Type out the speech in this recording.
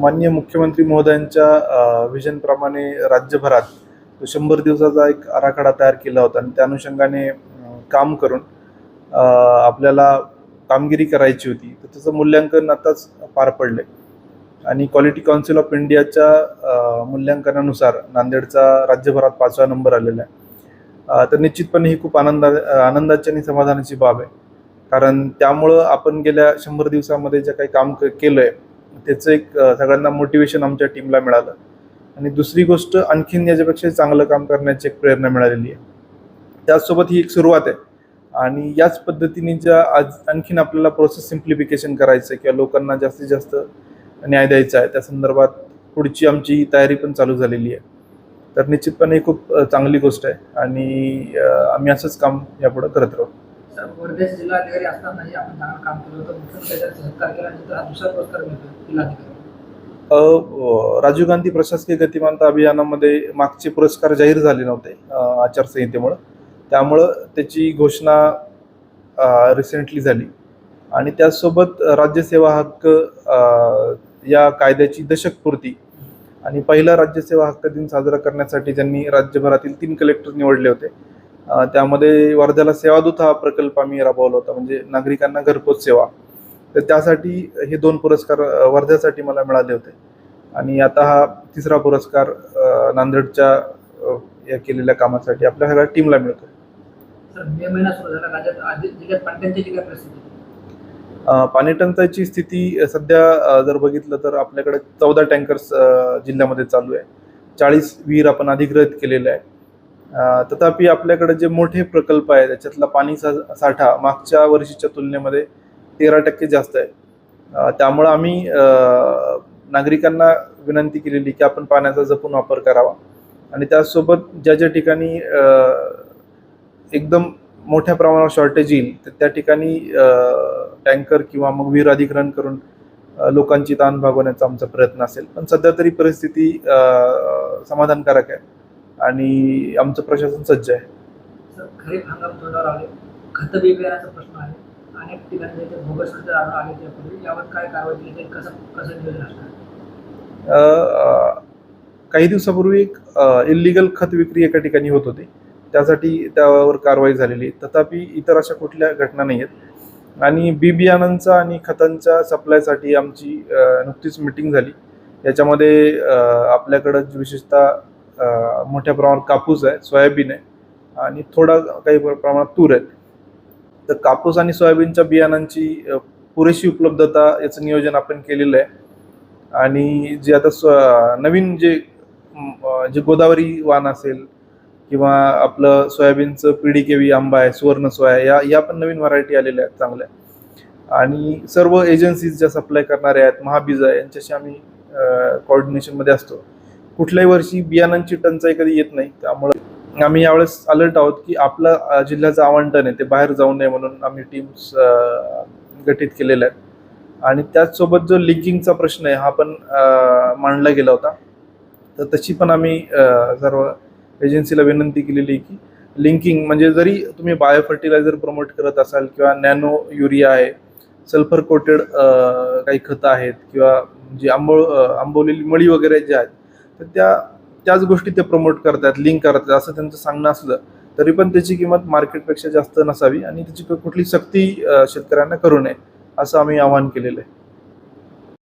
माननीय मुख्यमंत्री महोदयांच्या विजनप्रमाणे राज्यभरात तो शंभर दिवसाचा एक आराखडा तयार केला होता आणि त्या अनुषंगाने काम करून आपल्याला कामगिरी करायची होती. तर त्याचं मूल्यांकन आताच पार पडले आणि क्वालिटी काउन्सिल ऑफ इंडियाच्या मूल्यांकनानुसार नांदेडचा राज्यभरात पाचवा नंबर आलेला आहे. तर निश्चितपणे ही खूप आनंदा आनंदाची आणि समाधानाची बाब आहे. कारण त्यामुळं आपण गेल्या शंभर दिवसामध्ये जे काही काम केलं आहे त्याचं एक सगळ्यांना मोटिवेशन आमच्या टीमला मिळालं. आणि दुसरी गोष्ट आणखीन याच्यापेक्षा चांगलं काम करण्याची एक प्रेरणा मिळालेली आहे. त्याचसोबत ही एक सुरुवात आहे. आणि याच पद्धतीने ज्या आज आणखीन आपल्याला प्रोसेस सिम्प्लिफिकेशन करायचं आहे किंवा लोकांना जास्तीत जास्त न्याय द्यायचा आहे त्या संदर्भात पुढची आमची तयारी पण चालू झालेली आहे. तर निश्चितपणे खूप चांगली गोष्ट आहे. आणि आम्ही असंच काम यापुढं करत राहू. सर वर्धेचे जिल्हाधिकारी असतानाही आपण चांगलं काम केलं होतं. मुख्यमंत्र्यांचा सहकार केल्यानंतर हा दुसरा पुरस्कार मिळतो जिल्हाधिकारी राजीव गांधी प्रशासकीय गतिमानता अभियानामध्ये मागचे पुरस्कार जाहीर झाले नव्हते आचारसंहितेमुळं. त्यामुळं त्याची घोषणा रिसेंटली झाली. आणि त्याचसोबत राज्यसेवा हक्क या कायद्याची दशकपूर्ती आणि पहिला राज्यसेवा हक्क दिन साजरा करण्यासाठी ज्यांनी राज्यभरातील तीन कलेक्टर निवडले होते त्यामध्ये वर्ध्याला सेवादूत हा प्रकल्प आम्ही राबवला होता म्हणजे नागरिकांना घरपोच सेवा. तर त्यासाठी हे दोन पुरस्कार वर्ध्यासाठी मला मिळाले होते. आणि आता हा तिसरा पुरस्कार नांदेडच्या या केलेल्या कामासाठी आपल्या सगळ्या टीमला मिळतो पाणी टंचाईची स्थिती सध्या जर बघितलं तर आपल्याकडे चौदा टँकर्स जिल्ह्यामध्ये चालू आहे. चाळीस विहीर आपण अधिग्रहित केलेले आहे तथापि आपल्याकडे जे मोठे प्रकल्प आहे त्याच्यातला पाणी सा- साठा मागच्या वर्षीच्या तुलनेमध्ये तेरा टक्के जास्त आहे. त्यामुळं आम्ही नागरिकांना विनंती केलेली की आपण पाण्याचा जपून वापर करावा. आणि त्यासोबत ज्या ज्या ठिकाणी एकदम मोठ्या प्रमाणावर शॉर्टेज येईल तर त्या ठिकाणी टँकर किंवा मग विहीर अधिग्रहण करून लोकांची ताण भागवण्याचा आमचा प्रयत्न असेल. पण सध्या तरी परिस्थिती समाधानकारक आहे. आणि आमचं प्रशासन सज्ज आहे. खरीप हंगाम तोंडावर आले. खत प्रश्न आहे. अनेक ठिकाणी ते बोगस खतं आढळून आले त्यापूर्वी. यावर काय कारवाई केली जाईल? कसं कसं नियोजन असणार? अ, काही दिवसापूर्वी एक इलिगल खत विक्री एका ठिकाणी होत होती. त्यासाठी त्यावर कारवाई झालेली तथापि इतर अशा कुठल्या घटना नाही आहेत. आणि बी बियाणांचा आणि खतांच्या सप्लायसाठी आमची नुकतीच मिटिंग झाली. याच्यामध्ये आपल्याकडं विशेषतः मोठ्या प्रमाणात कापूस आहे सोयाबीन आहे आणि थोडा काही प्रमाणात तूर आहे तर कापूस आणि सोयाबीनच्या बियाणांची पुरेशी उपलब्धता याचं नियोजन आपण केलेलं आहे. आणि जे आता स्व नवीन जे जे गोदावरी वाण असेल किंवा आपलं सोयाबीनचं पिढी केवी आंबा आहे सुवर्ण सोया या या पण नवीन व्हरायटी आलेल्या आहेत चांगल्या. आणि सर्व एजन्सीज ज्या सप्लाय करणाऱ्या आहेत महाबीज आहे यांच्याशी आम्ही कोऑर्डिनेशनमध्ये असतो. कुठल्याही वर्षी बियाणांची टंचाई कधी येत नाही. त्यामुळं आम्ही यावेळेस अलर्ट आहोत की आपलं जिल्ह्याचं आवंटन आहे ते बाहेर जाऊ नये म्हणून आम्ही टीम्स गठीत केलेल्या आहेत. आणि त्याचसोबत जो लिंकिंगचा प्रश्न आहे हा पण मांडला गेला होता. तर तशी पण आम्ही सर्व एजन्सीला विनंती केलेली आहे की लिंकिंग म्हणजे जरी तुम्ही बायो फर्टिलायझर प्रमोट करत असाल किंवा नॅनो युरिया आहे सल्फर कोटेड काही खतं आहेत किंवा जी आंबो आंबवलेली मळी वगैरे जे आहेत तर त्या त्याच गोष्टी ते प्रमोट करतात लिंक करतात असं त्यांचं सांगणं असलं तरी पण त्याची किंमत मार्केटपेक्षा जास्त नसावी आणि त्याची कुठली सक्ती शेतकऱ्यांना करू नये असं आम्ही आवाहन केलेलं आहे.